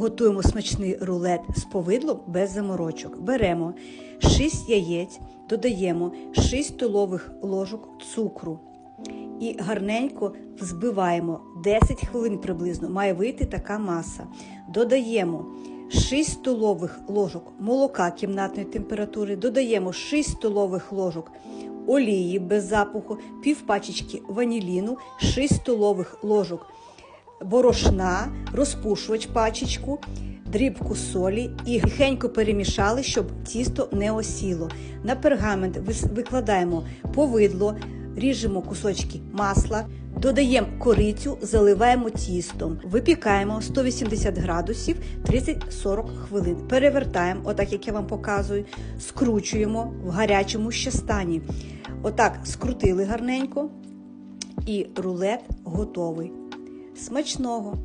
Готуємо смачний рулет з повидлом без заморочок. Беремо 6 яєць, додаємо 6 столових ложок цукру і гарненько взбиваємо 10 хвилин приблизно. Має вийти така маса. Додаємо 6 столових ложок молока кімнатної температури, додаємо 6 столових ложок олії без запаху, пів пачечки ваніліну, 6 столових ложок борошна, розпушувач пачечку, дрібку солі і тихенько перемішали, щоб тісто не осіло. На пергамент викладаємо повидло, ріжемо кусочки масла, додаємо корицю, заливаємо тістом, випікаємо 180 градусів 30-40 хвилин. Перевертаємо, отак як я вам показую, скручуємо в гарячому ще стані. Отак скрутили гарненько, і рулет готовий. Смачного!